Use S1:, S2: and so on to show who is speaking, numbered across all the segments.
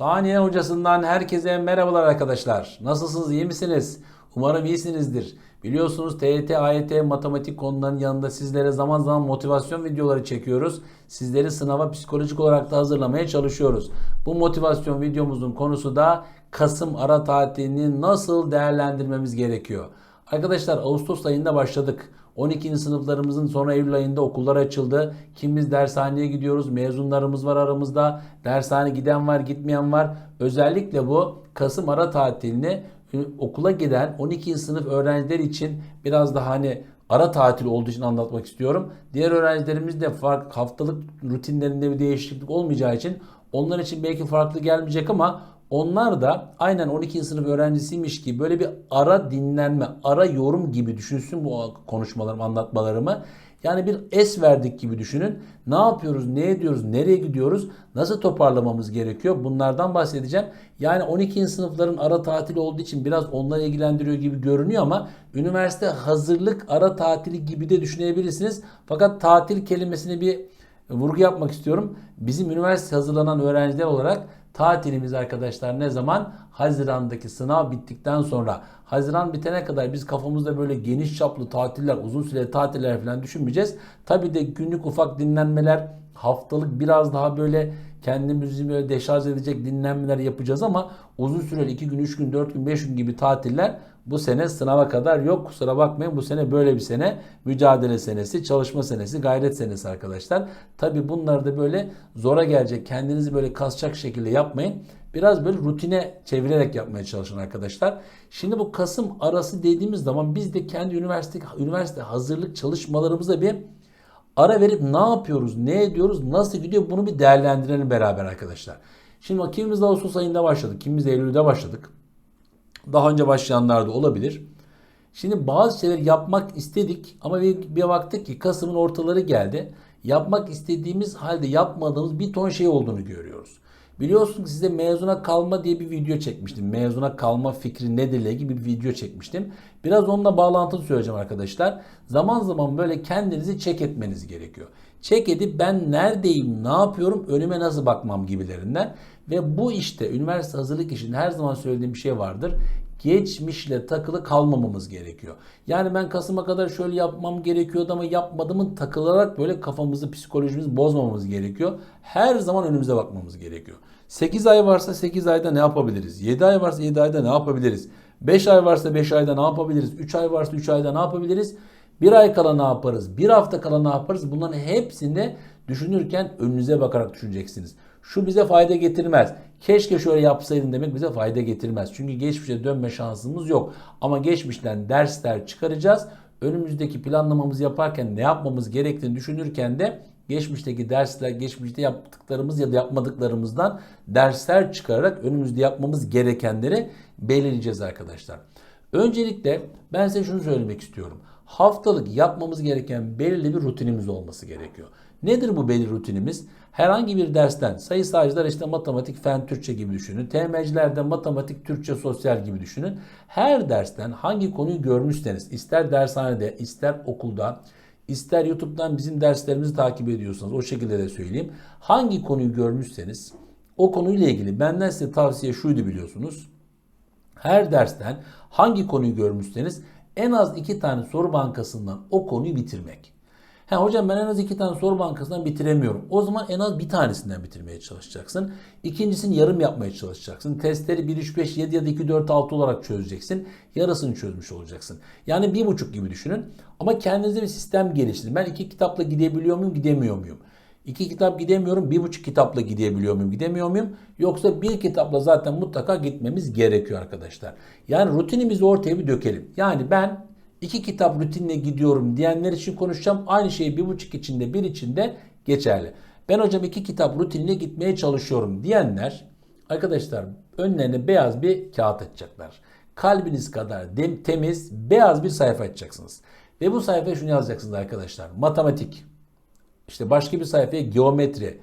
S1: Saniye hocasından herkese merhabalar arkadaşlar. Nasılsınız, iyi misiniz? Umarım iyisinizdir. Biliyorsunuz TYT, AYT matematik konularının yanında sizlere zaman zaman motivasyon videoları çekiyoruz. Sizleri sınava psikolojik olarak da hazırlamaya çalışıyoruz. Bu motivasyon videomuzun konusu da Kasım ara tatilini nasıl değerlendirmemiz gerekiyor. Arkadaşlar Ağustos ayında başladık. 12. sınıflarımızın sonra Eylül ayında okullar açıldı. Kimimiz dershaneye gidiyoruz. Mezunlarımız var aramızda. Dershane giden var, gitmeyen var. Özellikle bu Kasım ara tatilini okula giden 12. sınıf öğrenciler için biraz daha hani ara tatil olduğu için anlatmak istiyorum. Diğer öğrencilerimiz de farklı haftalık rutinlerinde bir değişiklik olmayacağı için onlar için belki farklı gelmeyecek ama onlar da aynen 12. sınıf öğrencisiymiş gibi böyle bir ara dinlenme, ara yorum gibi düşünsün bu konuşmalarımı, anlatmalarımı. Yani bir es verdik gibi düşünün. Ne yapıyoruz, ne ediyoruz, nereye gidiyoruz, nasıl toparlamamız gerekiyor bunlardan bahsedeceğim. Yani 12. sınıfların ara tatil olduğu için biraz onları ilgilendiriyor gibi görünüyor ama üniversite hazırlık ara tatili gibi de düşünebilirsiniz. Fakat tatil kelimesini bir vurgu yapmak istiyorum. Bizim üniversite hazırlanan öğrenciler olarak tatilimiz arkadaşlar ne zaman? Haziran'daki sınav bittikten sonra. Haziran bitene kadar biz kafamızda böyle geniş çaplı tatiller, uzun süreli tatiller falan düşünmeyeceğiz. Tabi de günlük ufak dinlenmeler, haftalık biraz daha böyle kendimizi böyle deşarj edecek dinlenmeler yapacağız ama uzun süreli 2 gün, 3 gün, 4 gün, 5 gün gibi tatiller bu sene sınava kadar yok. Kusura bakmayın bu sene böyle bir sene. Mücadele senesi, çalışma senesi, gayret senesi arkadaşlar. Tabi bunları da böyle zora gelecek, kendinizi böyle kasacak şekilde yapmayın. Biraz böyle rutine çevirerek yapmaya çalışın arkadaşlar. Şimdi bu Kasım arası dediğimiz zaman biz de kendi üniversite üniversite hazırlık çalışmalarımıza bir ara verip ne yapıyoruz, ne ediyoruz, nasıl gidiyor bunu bir değerlendirelim beraber arkadaşlar. Şimdi kimimiz Ağustos ayında başladık, kimimiz Eylül'de başladık. Daha önce başlayanlar da olabilir. Şimdi bazı şeyler yapmak istedik ama bir, bir baktık ki Kasım'ın ortaları geldi. Yapmak istediğimiz halde yapmadığımız bir ton şey olduğunu görüyoruz. Biliyorsunuz size mezuna kalma diye bir video çekmiştim. Mezuna kalma fikri nedir ile ilgili bir video çekmiştim. Biraz onunla bağlantılı söyleyeceğim arkadaşlar. Zaman zaman böyle kendinizi çek etmeniz gerekiyor. Çek edip ben neredeyim, ne yapıyorum, önüme nasıl bakmam gibilerinden. Ve bu işte üniversite hazırlık işinde her zaman söylediğim bir şey vardır geçmişle takılı kalmamamız gerekiyor. Yani ben Kasım'a kadar şöyle yapmam gerekiyordu ama yapmadımın takılarak böyle kafamızı, psikolojimizi bozmamamız gerekiyor. Her zaman önümüze bakmamız gerekiyor. 8 ay varsa 8 ayda ne yapabiliriz? 7 ay varsa 7 ayda ne yapabiliriz? 5 ay varsa 5 ayda ne yapabiliriz? 3 ay varsa 3 ayda ne yapabiliriz? Bir ay kala ne yaparız? Bir hafta kala ne yaparız? Bunların hepsinde düşünürken önünüze bakarak düşüneceksiniz. Şu bize fayda getirmez. Keşke şöyle yapsaydın demek bize fayda getirmez. Çünkü geçmişe dönme şansımız yok. Ama geçmişten dersler çıkaracağız. Önümüzdeki planlamamızı yaparken ne yapmamız gerektiğini düşünürken de geçmişteki dersler, geçmişte yaptıklarımız ya da yapmadıklarımızdan dersler çıkararak önümüzde yapmamız gerekenleri belirleyeceğiz arkadaşlar. Öncelikle ben size şunu söylemek istiyorum. Haftalık yapmamız gereken belirli bir rutinimiz olması gerekiyor. Nedir bu belirli rutinimiz? Herhangi bir dersten sayısalcılar işte matematik, fen, Türkçe gibi düşünün. TM'cilerde matematik, Türkçe, sosyal gibi düşünün. Her dersten hangi konuyu görmüşseniz ister dershanede, ister okulda, ister YouTube'dan bizim derslerimizi takip ediyorsanız o şekilde de söyleyeyim. Hangi konuyu görmüşseniz o konuyla ilgili benden size tavsiye şuydu biliyorsunuz. Her dersten hangi konuyu görmüşseniz en az iki tane soru bankasından o konuyu bitirmek. Ha hocam ben en az iki tane soru bankasından bitiremiyorum. O zaman en az bir tanesinden bitirmeye çalışacaksın. İkincisini yarım yapmaya çalışacaksın. Testleri 1, 3, 5, 7 ya da 2, 4, 6 olarak çözeceksin. Yarısını çözmüş olacaksın. Yani bir buçuk gibi düşünün. Ama kendinize bir sistem geliştirin. Ben iki kitapla gidebiliyor muyum, gidemiyor muyum? İki kitap gidemiyorum, bir buçuk kitapla gidebiliyor muyum, gidemiyor muyum? Yoksa bir kitapla zaten mutlaka gitmemiz gerekiyor arkadaşlar. Yani rutinimizi ortaya bir dökelim. Yani ben iki kitap rutinle gidiyorum diyenler için konuşacağım. Aynı şey bir buçuk içinde, bir içinde geçerli. Ben hocam iki kitap rutinle gitmeye çalışıyorum diyenler arkadaşlar önlerine beyaz bir kağıt açacaklar. Kalbiniz kadar temiz beyaz bir sayfa açacaksınız. Ve bu sayfaya şunu yazacaksınız arkadaşlar. Matematik, işte başka bir sayfaya geometri,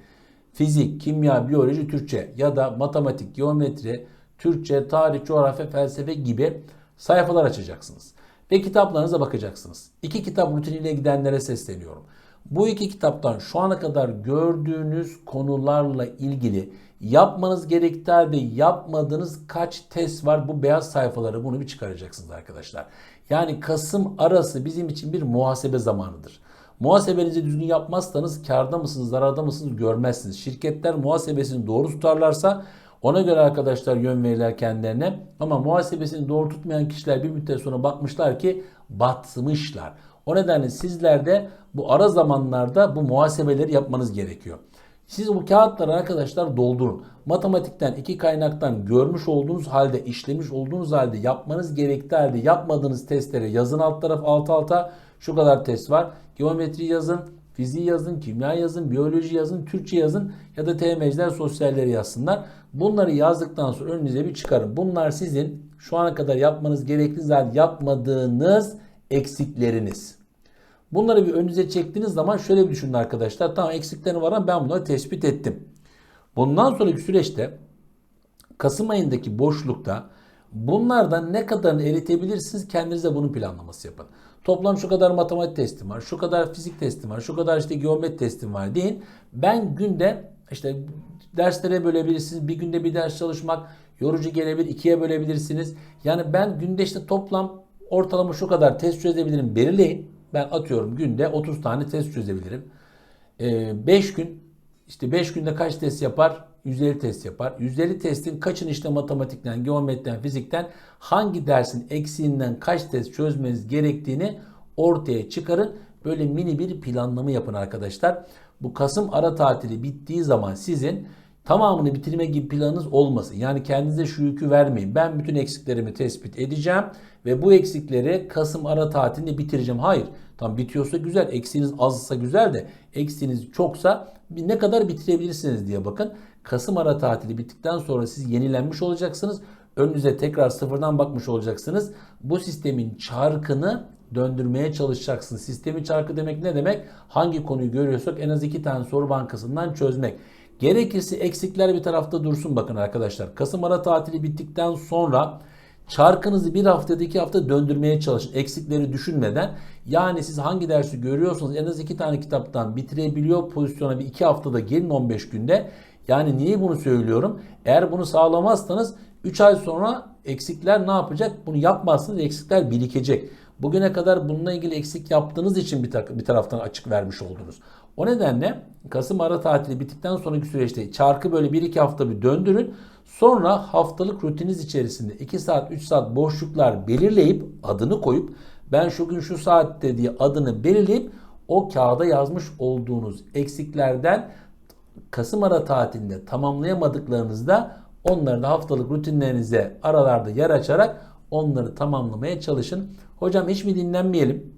S1: fizik, kimya, biyoloji, Türkçe ya da matematik, geometri, Türkçe, tarih, coğrafya, felsefe gibi sayfalar açacaksınız. Ve kitaplarınıza bakacaksınız. İki kitap rutiniyle gidenlere sesleniyorum. Bu iki kitaptan şu ana kadar gördüğünüz konularla ilgili yapmanız gerektiği halde yapmadığınız kaç test var bu beyaz sayfaları bunu bir çıkaracaksınız arkadaşlar. Yani Kasım arası bizim için bir muhasebe zamanıdır. Muhasebenizi düzgün yapmazsanız karda mısınız, zararda mısınız görmezsiniz. Şirketler muhasebesini doğru tutarlarsa ona göre arkadaşlar yön verirler kendilerine. Ama muhasebesini doğru tutmayan kişiler bir müddet sonra bakmışlar ki batmışlar. O nedenle sizler de bu ara zamanlarda bu muhasebeleri yapmanız gerekiyor. Siz bu kağıtları arkadaşlar doldurun. Matematikten iki kaynaktan görmüş olduğunuz halde, işlemiş olduğunuz halde, yapmanız gerektiği halde yapmadığınız testlere yazın alt taraf alt alta şu kadar test var. Geometri yazın, fiziği yazın, kimya yazın, biyoloji yazın, Türkçe yazın ya da TMC'ler sosyalleri yazsınlar. Bunları yazdıktan sonra önünüze bir çıkarın. Bunlar sizin şu ana kadar yapmanız gerektiği halde yapmadığınız eksikleriniz. Bunları bir önünüze çektiğiniz zaman şöyle bir düşünün arkadaşlar. Tamam eksiklerim var ama ben bunları tespit ettim. Bundan sonraki süreçte Kasım ayındaki boşlukta bunlardan ne kadarını eritebilirsiniz kendinize bunun planlaması yapın. Toplam şu kadar matematik testim var, şu kadar fizik testim var, şu kadar işte geometri testim var deyin. Ben günde işte derslere bölebilirsiniz. Bir günde bir ders çalışmak yorucu gelebilir. ikiye bölebilirsiniz. Yani ben günde işte toplam ortalama şu kadar test çözebilirim belirleyin. Ben atıyorum günde 30 tane test çözebilirim. 5 gün işte 5 günde kaç test yapar? 150 test yapar. 150 testin kaçın işte matematikten, geometriden, fizikten hangi dersin eksiğinden kaç test çözmeniz gerektiğini ortaya çıkarın. Böyle mini bir planlama yapın arkadaşlar. Bu Kasım ara tatili bittiği zaman sizin tamamını bitirme gibi planınız olmasın. Yani kendinize şu yükü vermeyin. Ben bütün eksiklerimi tespit edeceğim ve bu eksikleri Kasım ara tatilinde bitireceğim. Hayır. Tam bitiyorsa güzel. Eksiğiniz azsa güzel de eksiğiniz çoksa ne kadar bitirebilirsiniz diye bakın. Kasım ara tatili bittikten sonra siz yenilenmiş olacaksınız. Önünüze tekrar sıfırdan bakmış olacaksınız. Bu sistemin çarkını döndürmeye çalışacaksınız. Sistemin çarkı demek ne demek? Hangi konuyu görüyorsak en az iki tane soru bankasından çözmek. Gerekirse eksikler bir tarafta dursun bakın arkadaşlar. Kasım ara tatili bittikten sonra çarkınızı bir hafta iki hafta döndürmeye çalışın. Eksikleri düşünmeden. Yani siz hangi dersi görüyorsanız en az iki tane kitaptan bitirebiliyor pozisyona bir iki haftada gelin 15 günde. Yani niye bunu söylüyorum? Eğer bunu sağlamazsanız 3 ay sonra eksikler ne yapacak? Bunu yapmazsınız eksikler birikecek. Bugüne kadar bununla ilgili eksik yaptığınız için bir, bir taraftan açık vermiş oldunuz. O nedenle Kasım ara tatili bittikten sonraki süreçte çarkı böyle 1-2 hafta bir döndürün. Sonra haftalık rutiniz içerisinde 2 saat 3 saat boşluklar belirleyip adını koyup ben şu gün şu saatte diye adını belirleyip o kağıda yazmış olduğunuz eksiklerden Kasım ara tatilinde tamamlayamadıklarınızda onları da haftalık rutinlerinize aralarda yer açarak onları tamamlamaya çalışın. Hocam hiç mi dinlenmeyelim?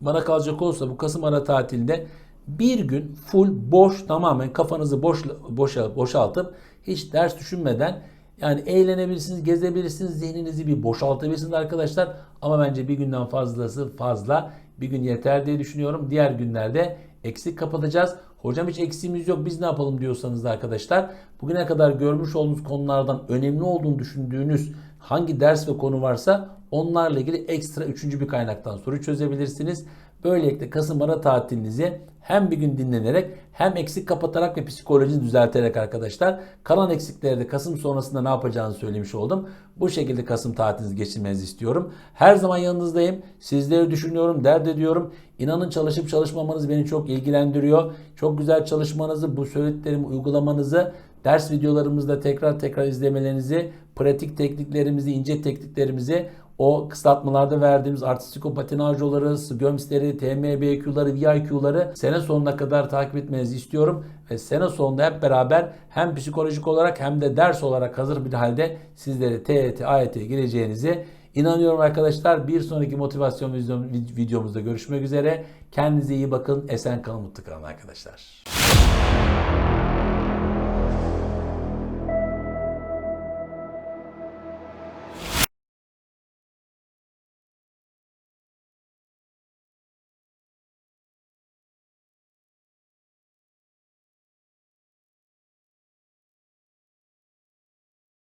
S1: Bana kalacak olsa bu Kasım ara tatilinde bir gün full boş tamamen kafanızı boş, boşa, boşaltıp hiç ders düşünmeden yani eğlenebilirsiniz, gezebilirsiniz, zihninizi bir boşaltabilirsiniz arkadaşlar. Ama bence bir günden fazlası fazla. Bir gün yeter diye düşünüyorum. Diğer günlerde eksik kapatacağız. Hocam hiç eksiğimiz yok biz ne yapalım diyorsanız da arkadaşlar bugüne kadar görmüş olduğunuz konulardan önemli olduğunu düşündüğünüz hangi ders ve konu varsa onlarla ilgili ekstra üçüncü bir kaynaktan soru çözebilirsiniz. Böylelikle Kasım ara tatilinizi hem bir gün dinlenerek hem eksik kapatarak ve psikolojinizi düzelterek arkadaşlar kalan eksikleri de Kasım sonrasında ne yapacağınızı söylemiş oldum. Bu şekilde Kasım tatilinizi geçirmenizi istiyorum. Her zaman yanınızdayım. Sizleri düşünüyorum, dert ediyorum. İnanın çalışıp çalışmamanız beni çok ilgilendiriyor. Çok güzel çalışmanızı, bu söylediklerimi uygulamanızı ders videolarımızda tekrar tekrar izlemelerinizi, pratik tekniklerimizi, ince tekniklerimizi o kısaltmalarda verdiğimiz artistiko patinajları, gömsleri, TMBQ'ları, VIQ'ları sene sonuna kadar takip etmenizi istiyorum. Ve sene sonunda hep beraber hem psikolojik olarak hem de ders olarak hazır bir halde sizlere TET, AYT'ye gireceğinizi inanıyorum arkadaşlar. Bir sonraki motivasyon videomuzda görüşmek üzere. Kendinize iyi bakın. Esen kalın, mutlu kalın arkadaşlar.